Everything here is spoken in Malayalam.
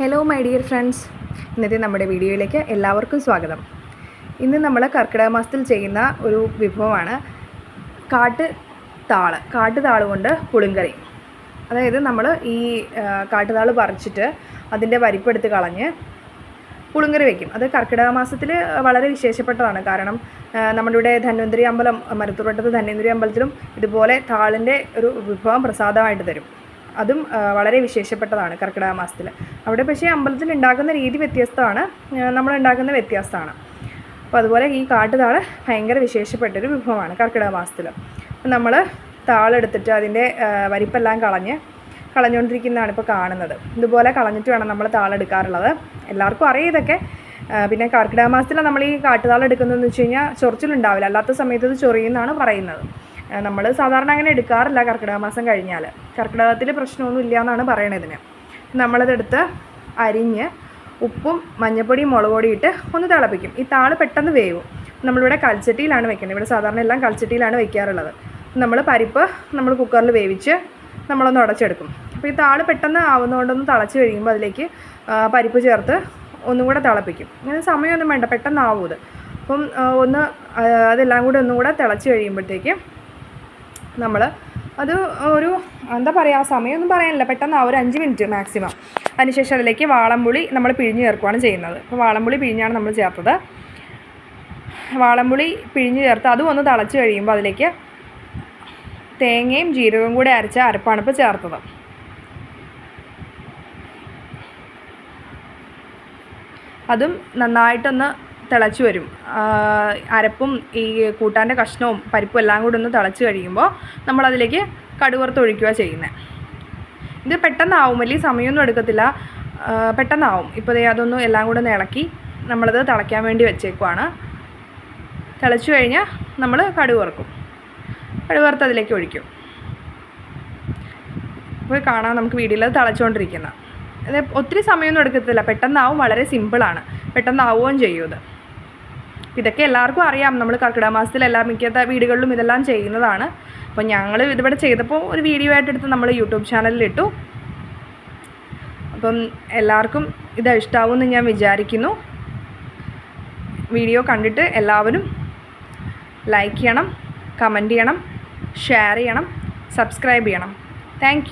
ഹലോ മൈ ഡിയർ ഫ്രണ്ട്സ് ഇന്നത്തെ നമ്മുടെ വീഡിയോയിലേക്ക് എല്ലാവർക്കും സ്വാഗതം. ഇന്ന് നമ്മൾ കർക്കിടക മാസത്തിൽ ചെയ്യുന്ന ഒരു വിഭവമാണ് കാട്ട് താൾ. കാട്ട് താൾ കൊണ്ട് പുളിങ്കറി. അതായത് നമ്മൾ ഈ കാട്ടുതാൾ പറിച്ചിട്ട് അതിന്റെ വരിപ്പെടുത്ത് കളഞ്ഞ് പുളിങ്കറി വയ്ക്കും അത് കർക്കിടക മാസത്തിൽ വളരെ വിശേഷപ്പെട്ടതാണ്. കാരണം നമ്മുടെ ഇവിടെ ധന്വന്തരി അമ്പലം മരുത്തുപട്ടത്ത് ധന്വന്തരി അമ്പലത്തിലും ഇതുപോലെ താളിന്റെ ഒരു വിഭവം പ്രസാദമായിട്ട് തരും. അതും വളരെ വിശേഷപ്പെട്ടതാണ് കർക്കിടക മാസത്തിൽ അവിടെ പക്ഷേ അമ്പലത്തിൽ ഉണ്ടാക്കുന്ന രീതി വ്യത്യസ്തമാണ് നമ്മൾ ഉണ്ടാക്കുന്ന വ്യത്യാസമാണ്. അപ്പോൾ അതുപോലെ ഈ കാട്ടുതാൾ ഭയങ്കര വിശേഷപ്പെട്ടൊരു വിഭവമാണ് കർക്കിടക മാസത്തിൽ നമ്മൾ താളെടുത്തിട്ട് അതിന്റെ വരിപ്പെല്ലാം കളഞ്ഞ് കളഞ്ഞുകൊണ്ടിരിക്കുന്നതാണ് ഇപ്പോൾ കാണുന്നത്. ഇതുപോലെ കളഞ്ഞിട്ട് വേണം നമ്മൾ താളെടുക്കാറുള്ളത്. എല്ലാവർക്കും അറിയാം ഇതൊക്കെ. പിന്നെ കർക്കിടക മാസത്തിൽ നമ്മൾ ഈ കാട്ടുതാളെടുക്കുന്നതെന്ന് വെച്ച് കഴിഞ്ഞാൽ ചൊറിച്ചിലുണ്ടാവില്ല. അല്ലാത്ത സമയത്ത് ഇത് ചൊറിയുന്നതാണ് പറയുന്നത്. നമ്മൾ സാധാരണ അങ്ങനെ എടുക്കാറില്ല കർക്കിടക മാസം കഴിഞ്ഞാൽ കർക്കിടകത്തിൽ പ്രശ്നമൊന്നും ഇല്ല എന്നാണ് പറയണത് ഇതിന്. നമ്മളതെടുത്ത് അരിഞ്ഞ് ഉപ്പും മഞ്ഞപ്പൊടിയും മുളക് പൊടി ഇട്ട് ഒന്ന് തിളപ്പിക്കും. ഈ താൾ പെട്ടെന്ന് വേവും. നമ്മളിവിടെ കൽച്ചട്ടിയിലാണ് വെക്കുന്നത് ഇവിടെ സാധാരണ എല്ലാം കൽച്ചട്ടിയിലാണ് വെക്കാറുള്ളത്. നമ്മൾ പരിപ്പ് നമ്മൾ കുക്കറിൽ വേവിച്ച് നമ്മളൊന്ന് ഉടച്ചെടുക്കും. അപ്പോൾ ഈ താൾ പെട്ടെന്ന് ആവുന്നതുകൊണ്ടൊന്ന് തിളച്ച് കഴിയുമ്പോൾ അതിലേക്ക് പരിപ്പ് ചേർത്ത് ഒന്നും കൂടെ തിളപ്പിക്കും. അങ്ങനെ സമയമൊന്നും വേണ്ട പെട്ടെന്ന് ആവും അപ്പം ഒന്ന് അതെല്ലാം കൂടി ഒന്നും കൂടെ തിളച്ച് കഴിയുമ്പോഴത്തേക്ക് നമ്മൾ അത് ഒരു എന്താ പറയുക സമയമൊന്നും പറയാനില്ല. പെട്ടെന്ന് ആ ഒരു അഞ്ച് മിനിറ്റ് മാക്സിമം അതിനുശേഷം അതിലേക്ക് വാളംപുളി നമ്മൾ പിഴിഞ്ഞ് ചേർക്കുകയാണ് ചെയ്യുന്നത്. അപ്പോൾ വാളംപുളി പിഴിഞ്ഞാണ് നമ്മൾ ചേർത്തത്. വാളംപുളി പിഴിഞ്ഞ് ചേർത്ത് അതും ഒന്ന് തിളച്ച് കഴിയുമ്പോൾ അതിലേക്ക് തേങ്ങയും ജീരകവും കൂടി അരച്ച അരപ്പാണ് ഇപ്പോൾ ചേർത്തത്. അതും നന്നായിട്ടൊന്ന് തിളച്ച് വരും. അരപ്പും ഈ കൂട്ടാന്റെ കഷ്ണവും പരിപ്പും എല്ലാം കൂടെ ഒന്ന് തിളച്ച് കഴിയുമ്പോൾ നമ്മളതിലേക്ക് കടുവറുത്ത് ഒഴിക്കുക ചെയ്യുന്നത്. ഇത് പെട്ടെന്നാവും വലിയ സമയമൊന്നും എടുക്കത്തില്ല. പെട്ടെന്നാവും. ഇപ്പോൾ ദേ അതൊന്നും എല്ലാം കൂടെ ഒന്ന് ഇളക്കി നമ്മളത് തിളയ്ക്കാൻ വേണ്ടി വെച്ചേക്കുവാണ്. തിളച്ചു കഴിഞ്ഞാൽ നമ്മൾ കടുവറുക്കും കടുവറുത്ത് അതിലേക്ക് ഒഴിക്കും. ഇപ്പോൾ കാണാം നമുക്ക് വീഡിയോയിൽ അത് തിളച്ചുകൊണ്ടിരിക്കുന്ന. ഇത് ഒത്തിരി സമയമൊന്നും എടുക്കത്തില്ല. പെട്ടെന്നാവും വളരെ സിമ്പിളാണ്. പെട്ടെന്നാവുകയും ചെയ്യും ഇത്. ഇതൊക്കെ എല്ലാവർക്കും അറിയാം. നമ്മൾ കർക്കിടക മാസത്തിൽ എല്ലാ മിക്ക വീടുകളിലും ഇതെല്ലാം ചെയ്യുന്നതാണ്. അപ്പോൾ ഞങ്ങൾ ഇതിവിടെ ചെയ്തപ്പോൾ ഒരു വീഡിയോ ആയിട്ട് എടുത്ത് നമ്മൾ യൂട്യൂബ് ചാനലിൽ ഇട്ടു. അപ്പം എല്ലാവർക്കും ഇത് ഇഷ്ടാവുമെന്ന് ഞാൻ വിചാരിക്കുന്നു. വീഡിയോ കണ്ടിട്ട് എല്ലാവരും ലൈക്ക് ചെയ്യണം കമന്റ് ചെയ്യണം ഷെയർ ചെയ്യണം സബ്സ്ക്രൈബ് ചെയ്യണം. താങ്ക്